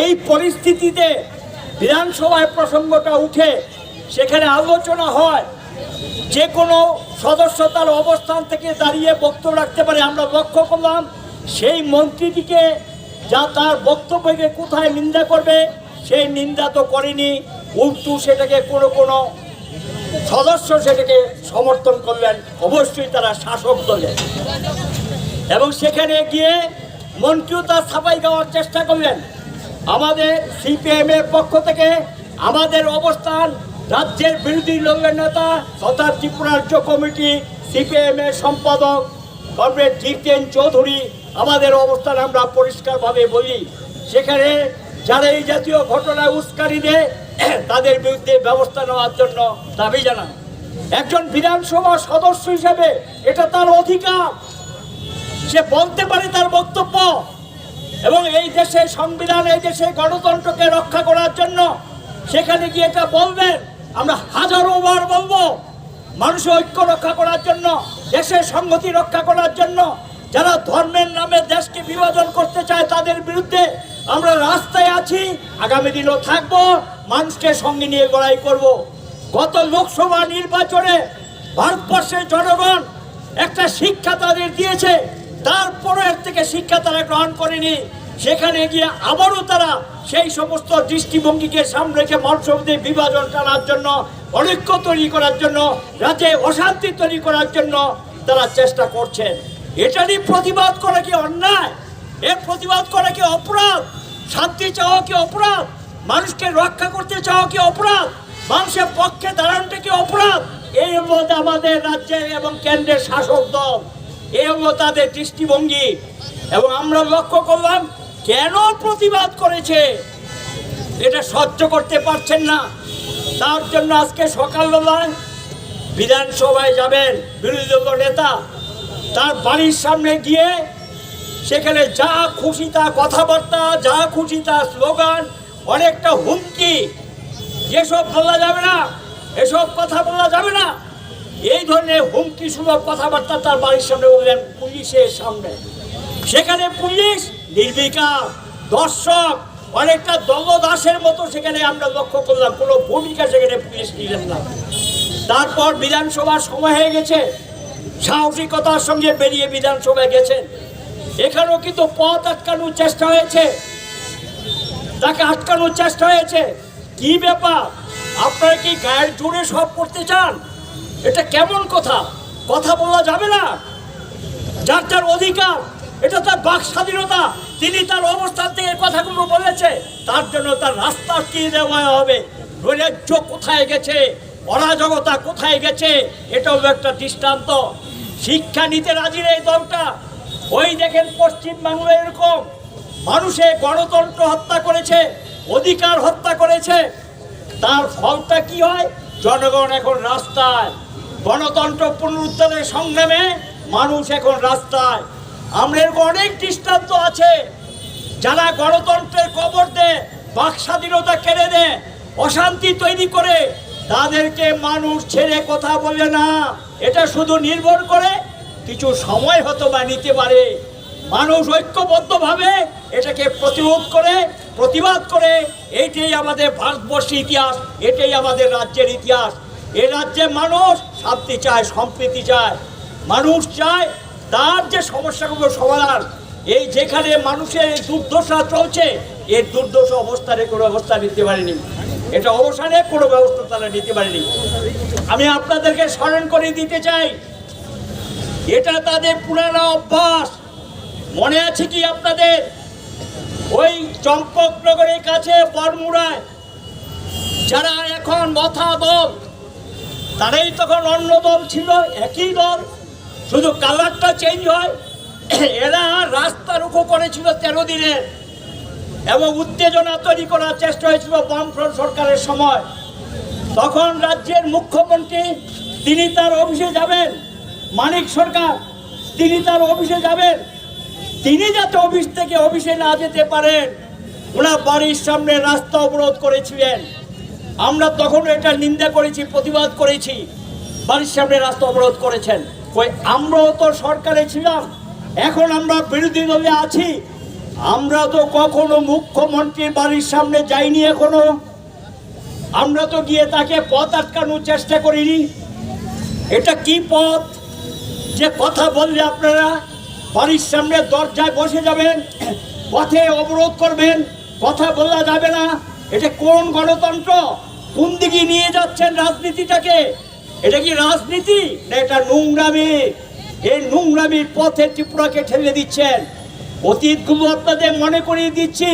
এই পরিস্থিতিতে বিধানসভায় প্রসঙ্গটা উঠে সেখানে আলোচনা হয়, যে কোনো সদস্য তার অবস্থান থেকে দাঁড়িয়ে বক্তব্য রাখতে পারে। আমরা লক্ষ্য করলাম সেই মন্ত্রীটিকে যা তার বক্তব্যকে কোথায় নিন্দা করবে, সেই নিন্দা তো করেনি। উল্টু সেটাকে কোনো কোনো সদস্য সেটাকে সমর্থন করলেন, অবশ্যই তারা শাসক দলের। এবং সেখানে গিয়ে মন্ত্রীও তার ছাপাই গাওয়ার চেষ্টা করলেন। আমাদের সিপিএম এর পক্ষ থেকে আমাদের অবস্থান রাজ্যের বিরোধী দলের নেতা তথা ত্রিপুরা রাজ্য কমিটি সিপিএম এর সম্পাদক কমরেড জিতেন চৌধুরী, আমাদের অবস্থান আমরা পরিষ্কারভাবে বলি। সেখানে যারা এই জাতীয় ঘটনায় উস্কানি দেয়, তাদের বিরুদ্ধে ব্যবস্থা নেওয়ার জন্য দাবি জানান। একজন বিধানসভা সদস্য হিসেবে এটা তার অধিকার। সে বলতে পারে তার বক্তব্য। এবং এই দেশে সংবিধান, এই দেশে গণতন্ত্রকে রক্ষা করার জন্য সেখানে গিয়ে এটা বলবেন, আমরা হাজারো বার বলব, মানুষের ঐক্য রক্ষা করার জন্য, দেশের সংহতি রক্ষা করার জন্য, যারা ধর্মের নামে দেশকে বিভাজন করতে চায় তাদের বিরুদ্ধে আমরা রাস্তায় আছি, আগামী দিনও থাকব, মানুষকে সঙ্গে নিয়ে লড়াই করব। গত লোকসভা নির্বাচনে ভারতবর্ষের জনগণ একটা শিক্ষা তাদের দিয়েছে তারপরে এর থেকে শিক্ষা তারা গ্রহণ করেনি। সেখানে গিয়ে আবারও তারা সেই সমস্ত দৃষ্টিভঙ্গিকে সামনে রেখে মৎস্যতে বিভাজন টানার জন্য অনৈক্য তৈরি করার জন্য, রাজ্যে অশান্তি তৈরি করার জন্য তারা চেষ্টা করছেন। এটারই প্রতিবাদ করা কি অন্যায়? এর প্রতিবাদ করা কি অপরাধ? শান্তি চাওয়া কি অপরাধ? মানুষকে রক্ষা করতে চাওয়া কি অপরাধ? মানুষের পক্ষে দাঁড়ানোটা কি অপরাধ? এই হলো আমাদের রাজ্যের এবং কেন্দ্রের শাসক দল এই হলো তাদের দৃষ্টিভঙ্গি। এবং আমরা লক্ষ্য করলাম, কেন প্রতিবাদ করেছে? এটা সহ্য করতে পারছেন না। তার জন্য আজকে সকালবেলায় বিধানসভায় যাবেন বিরোধী দল নেতা। তার বাড়ির সামনে গিয়ে সেখানে যা খুশি তা কথাবার্তা, যা খুশি তা স্লোগান, অনেকটা হুমকি। যেসব বলা যাবে না, এসব কথা বলা যাবে না। এই ধরনের হুমকি সুলভ কথাবার্তা তার বাড়ির সামনে বললেন, পুলিশের সামনে। সেখানে পুলিশ, নির্বিকার, দর্শক, অনেকটা দলদাসের মতো সেখানে আমরা লক্ষ্য করলাম, কোনো ভূমিকা সেখানে পুলিশ নিলেন না। তারপর বিধানসভার সময় হয়ে গেছে, সাহসিকতার সঙ্গে বেরিয়ে বিধানসভায় গেছেন। এখানেও কিন্তু পথ আটকানোর চেষ্টা হয়েছে। তাকে আটকানোর চেষ্টা হয়েছে। কি ব্যাপার? আপনারা কি গায়ের জোরে সব করতে চান? এটা কেমন কথা? কথা বলা যাবে না। যার যার অধিকার, এটা তার বাক স্বাধীনতা, তিনি তার অবস্থান থেকে কথাগুলো বলেছে, তার জন্য তার রাস্তা কি দেওয়া হবে? নৈরাজ্য কোথায় গেছে? অরাজকতা কোথায় গেছে? এটাও একটা দৃষ্টান্ত। শিক্ষা নিতে রাজি এই দলটা। ওই দেখেন পশ্চিমবাংলায় এরকম। মানুষে গণতন্ত্র হত্যা করেছে, অধিকার হত্যা করেছে। তার ফলটা কি হয়? জনগণ এখন রাস্তায় গণতন্ত্র পুনরুদ্ধারের সংগ্রামে মানুষ এখন রাস্তায়। আমরা এরকম অনেক দৃষ্টান্ত আছে। যারা গণতন্ত্রের কবর দেয় বাক স্বাধীনতা কেড়ে দেয় অশান্তি তৈরি করে, তাদেরকে মানুষ ছেড়ে কথা বলে না। এটা শুধু নির্ভর করে কিছু সময় হতো বা নিতে পারে। মানুষ ঐক্যবদ্ধভাবে এটাকে প্রতিরোধ করে প্রতিবাদ করে এইটাই আমাদের ভারতবর্ষের ইতিহাস, এটাই আমাদের রাজ্যের ইতিহাস। এ রাজ্যে মানুষ শান্তি চায়, সম্প্রীতি চায়। মানুষ চায় তার যে সমস্যাগুলো সমাধান, এই যেখানে মানুষের দুর্দশা চলছে, এর দুর্দশা অবস্থানে কোনো অবস্থা নিতে পারেনি। এটা অবসানে কোনো ব্যবস্থা তারা নিতে পারেনি। আমি আপনাদেরকে স্মরণ করে দিতে চাই, এটা তাদের পুরানো অভ্যাস। মনে আছে কি আপনাদের? ওই চম্পকনগরের কাছে বরমুড়ায়, যারা এখন মথা দল, তারাই তখন অন্য দল ছিল, একই দল। শুধু কালারটা চেঞ্জ হয়। এরা রাস্তা রুখো করেছিল তেরো দিনের এবং উত্তেজনা তৈরি করার চেষ্টা হয়েছিল বামফ্রন্ট সরকারের সময়। তখন রাজ্যের মুখ্যমন্ত্রী, তিনি তার অফিসে যাবেন। মানিক সরকার, তিনি তার অফিসে যাবেন। তিনি যাতে অফিস থেকে অফিসে না যেতে পারেন, ওনার বাড়ির সামনে রাস্তা অবরোধ করেছিলেন। আমরা তখন এটা নিন্দা করেছি, প্রতিবাদ করেছি, বাড়ির সামনে রাস্তা অবরোধ করেছেন। ওই আমরাও তো সরকারে ছিলাম, এখন আমরা বিরোধী দলে আছি। আমরা তো কখনো মুখ্যমন্ত্রীর বাড়ির সামনে যাইনি এখনও। আমরা তো গিয়ে তাকে পথ আটকানোর চেষ্টা করিনি। এটা কি পথ? যে কথা বললে আপনারা বাড়ির সামনে দরজায় বসে যাবেন, পথে অবরোধ করবেন, কথা বলা যাবে না। এটা কোন গণতন্ত্র? কোন দিকে নিয়ে যাচ্ছেন রাজনীতিটাকে? এটা কি রাজনীতি না এটা নোংরামি? এই নোংরামির পথে ত্রিপুরাকে ঠেলে দিচ্ছেন। অতীতগুলো আপনাদের মনে করিয়ে দিচ্ছি।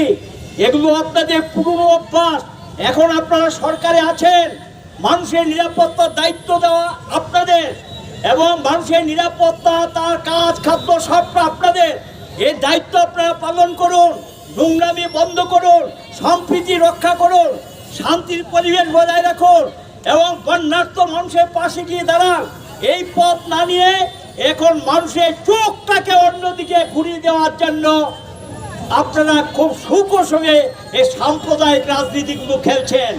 এগুলো আপনাদের পুরনো অভ্যাস। এখন আপনারা সরকারে আছেন। মানুষের নিরাপত্তার দায়িত্ব দেওয়া আপনাদের। এবং মানুষের নিরাপত্তা, তার কাজ, খাদ্য সবটা আপনাদের। এই দায়িত্ব আপনারা পালন করুন, নোংরামি বন্ধ করুন, সম্প্রীতি রক্ষা করুন, শান্তির পরিবেশ বজায় রাখুন এবং বন্যার্থ মানুষের পাশে গিয়ে দাঁড়ান। এই পথ না নিয়ে এখন মানুষের চোখটাকে অন্যদিকে ঘুরিয়ে দেওয়ার জন্য আপনারা খুব সুকৌশলে এই সাম্প্রদায়িক রাজনীতিগুলো খেলছেন।